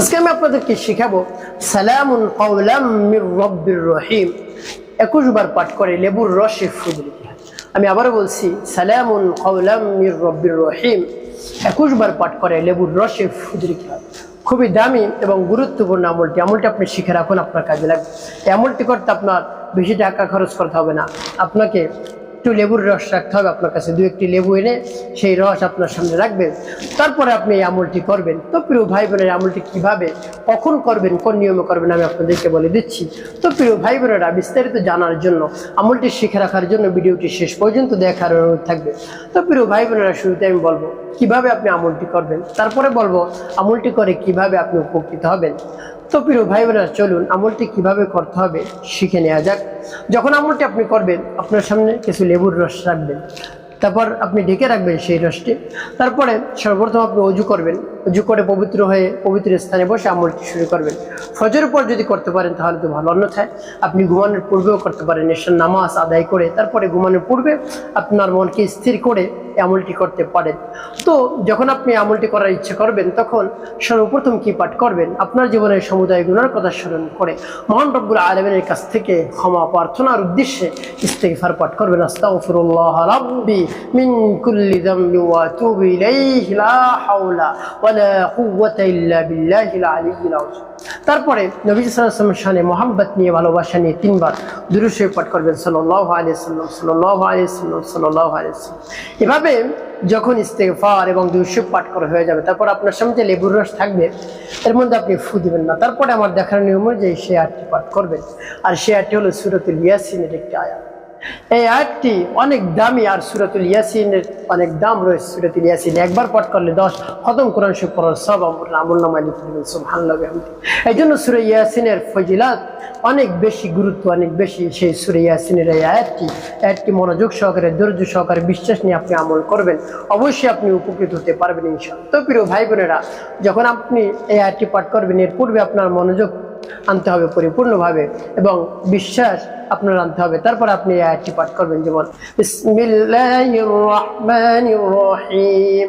আজকে আমি আপনাদেরকে শেখাবো কওলাম মির রহিম। একুশ বার পাঠ করে লেবুর রসে ফুদ আমি আবারও বলছি, সালামুন মির রহিম। একুশ বার পাঠ করে লেবুর রসে ফুদ খুবই দামি এবং গুরুত্বপূর্ণ আমলটি। আমলটি আপনি শিখে রাখুন, আপনার কাজে লাগবে। এই আমলটি করতে আপনার বেশি টাকা খরচ করতে হবে না। আপনাকে একটু লেবুর রস রাখতে হবে আপনার কাছে, দু একটি লেবু এনে সেই রস আপনার সামনে রাখবেন। তারপরে আপনি এই আমলটি করবেন। তো প্রিয় ভাই বোনের আমলটি কীভাবে, কখন করবেন, কোন নিয়মে করবেন আমি আপনাদেরকে বলে দিচ্ছি। তো প্রিয় ভাই বোনেরা বিস্তারিত জানার জন্য, আমলটি শিখে রাখার জন্য ভিডিওটি শেষ পর্যন্ত দেখার অনুরোধ থাকবে। তো প্রিয় ভাই বোনেরা শুরুতে আমি বলব, কীভাবে আপনি আমলটি করবেন, তারপরে বলব, আমলটি করে কীভাবে আপনি উপকৃত হবেন। তো প্রিয় ভাই বোনেরা চলুন, আমলটি কীভাবে করতে হবে, শিখে নেওয়া যাক। যখন আমলটি আপনি করবেন, আপনার সামনে কিছু লেবুর রস রাখবেন। তারপর আপনি ঢেকে রাখবেন সেই রসটি। তারপরে সর্বপ্রথম আপনি অজু করবেন। অজু করে পবিত্র হয়ে পবিত্র স্থানে বসে আমলটি শুরু করবেন। ফজর পর যদি করতে পারেন তাহলে তো ভালো। অন্যথায় আপনি ঘুমানোর পূর্বেও করতে পারেন। এসব নামাজ আদায় করে তারপরে ঘুমানোর পূর্বে আপনার মনকে স্থির করে আমলটি করতে পারেন। তো যখন আপনি আমলটি করার ইচ্ছে করবেন, তখন সর্বপ্রথম কি পাঠ করবেন? আপনার জীবনের সমুদায় গুণার কথা স্মরণ করে। মহান রব্বুল আলমিনের কাছ থেকে ক্ষমা প্রার্থনার উদ্দেশ্যে ইস্তেগফার পাঠ করবেন। আস্তাগফিরুল্লাহ তারপরে নবী আলাইহি শানে মোহাম্মত নিয়ে ভালোবাসা নিয়ে তিনবার শরীফ পাঠ করবেন সাল্লাল্লাহু আলাইহি ওয়াসাল্লাম, সাল্লাল্লাহু আলাইহি ওয়াসাল্লাম এভাবে যখন ইস্তেগফার এবং দুরূদ পাঠ করা হয়ে যাবে, তারপর আপনার সামনে যে লেবুর রস থাকবে, এর মধ্যে আপনি ফু দিবেন না। তারপরে আমার দেখার নিয়ম অনুযায়ী সে আয়াতটি পাঠ করবেন। আর সে আয়াতটি হলো সুরতুল ইয়াসিনের একটি আয়াত। এই আয়াতটি অনেক দামি আর সুরতুল ইয়াসিনের অনেক দাম রয়েছে সুরতুল ইয়াসিন। একবার পাঠ করলে দশ খতম কোরআন শরীফ পড়ার সব আমল নামায়। এই জন্য সুরে ইয়াসিনের ফজিলাত অনেক বেশি গুরুত্ব, অনেক বেশি সেই সুরে ইয়াসিনের এই আয়াতটি। আয়াতটি মনোযোগ সহকারে, ধৈর্য সহকারে, বিশ্বাস নিয়ে আপনি আমল করবেন। অবশ্যই আপনি উপকৃত হতে পারবেন ইনশাআল্লাহ। তো প্রিয় ভাই বোনেরা, যখন আপনি এই আয়াতটি পাঠ করবেন, এর পূর্বে আপনার মনোযোগ আনতে হবে পরিপূর্ণভাবে এবং বিশ্বাস আপনার আনতে হবে। তারপর আপনি এই আয়াতটি পাঠ করবেন যেমন বিসমিল্লাহির রহিম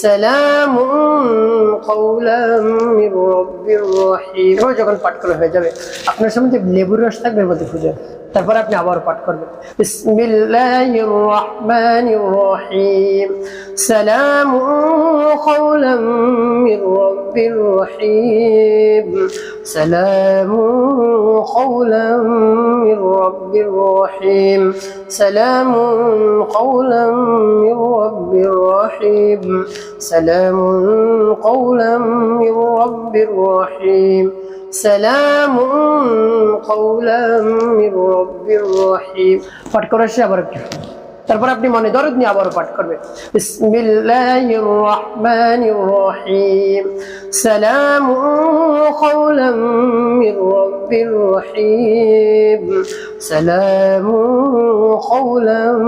সালাম যখন পাঠ করা হয়ে যাবে, আপনার সামনে লেবুর রস থাকবে মধ্যে খুঁজে, তারপর আপনি আবার পাঠ করবেন। বিসমিল্লাহির রহমানির রহিম সালাম কৌলাম মির রব্বির রহিম। সালাম কৌলাম মির রব্বির রহিম সালাম কৌলাম মির রব্বির রহিম سلام قولا من رب رحيم سلام قولا من رب رحيم পাঠ করার শেষে আবার একটু তারপর আপনি মনে দরদ নিয়ে আবারও পাঠ করবেন। বিসমিল্লাহির রহমানির রহিম সালাম কওলাম মির রাব্বির রহিম। সালাম কওলাম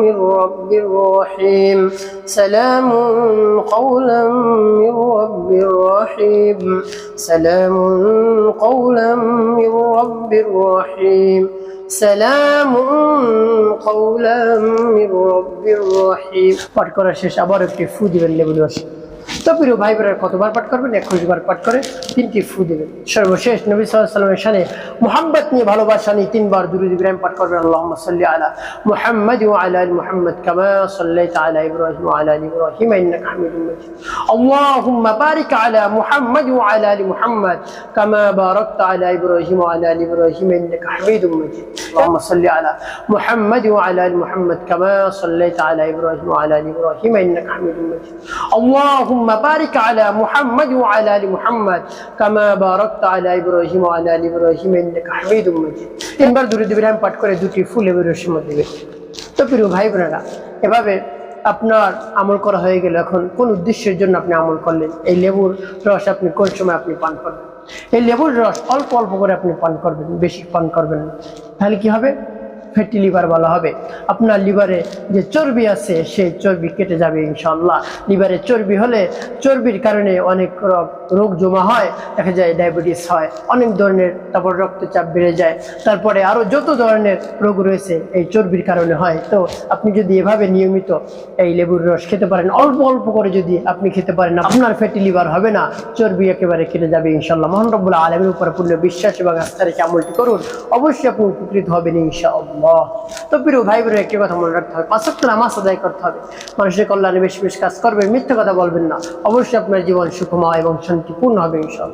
মির রাব্বির রহিম। সালাম কওলাম মির রাব্বির রহিম। সালাম কওলাম মির রাব্বির রহিম। পাঠ করার শেষ আবার একটি ফু দিবেন তো প্রিয় ভাই বোনেরা কতবার পাঠ করবেন একুশ বার পাঠ করে তিনটি ফু দিবেন সর্বশেষ নবী সাল্লাহ সাল্লামের সানে মোহাম্মদ নিয়ে ভালোবাসা নিয়ে তিনবার দুরুদ ইব্রাহিম পাঠ করবেন আল্লাহ সাল্লি আলা মুহাম্মদ ও আলা আলি মুহাম্মদ কামা সাল্লাইতা আলা ইব্রাহিম ওয়া আলা আলি ইব্রাহিম ইন্নাকা হামিদুম মাজিদ اللهم بارك على محمد وعلى ال محمد كما باركت على ابراهيم وعلى ال ابراهيم انك حميد مجيد اللهم صل على محمد وعلى ال محمد كما صليت على ابراهيم وعلى ال ابراهيم انك حميد مجيد اللهم بارك على محمد وعلى ال محمد كما باركت على ابراهيم وعلى ال ابراهيم انك حميد مجيد তিনবার দুরুদ ইব্রাহিম পাঠ করে দুটি ফুল এবং রসির মধ্যে দিবেন তো প্রিয় ভাই বোনেরা এভাবে আপনার আমল করা হয়ে গেল এখন কোন উদ্দেশ্যের জন্য আপনি আমল করলেন এই লেবুর রস আপনি কোন সময় আপনি পান করবেন এই লেবুর রস অল্প অল্প করে আপনি পান করবেন বেশি পান করবেন না তাহলে কি হবে ফ্যাটি লিভার বলা হবে। আপনার লিভারে যে চর্বি আছে, সেই চর্বি কেটে যাবে ইনশাল্লাহ লিভারে চর্বি হলে চর্বির কারণে অনেক রোগ জমা হয়, দেখা যায় ডায়াবেটিস হয়, অনেক ধরনের তারপর রক্তচাপ বেড়ে যায়। তারপরে আরও যত ধরনের রোগ রয়েছে, এই চর্বির কারণে হয়। তো আপনি যদি এভাবে নিয়মিত এই লেবুর রস খেতে পারেন, অল্প অল্প করে যদি আপনি খেতে পারেন, আপনার ফ্যাটি লিভার হবে না, চর্বি একেবারে কেটে যাবে ইনশাল্লাহ মোহন রব্বুল আলমের উপর পূর্ণ বিশ্বাস এবং আস্থা রেখে আমলটি করুন। অবশ্যই আপনি উপকৃত হবেন ইনশাআল্লাহ। তো প্রিয় ভাই বোনের একটি কথা মনে রাখতে হবে পাঁচক নামাজ আদায় করতে হবে। মানুষের কল্যাণে বেশি বেশি কাজ করবেন, মিথ্যে কথা বলবেন না। অবশ্যই আপনার জীবন সুখময় এবং শান্তিপূর্ণ হবে ইনশাআল্লাহ।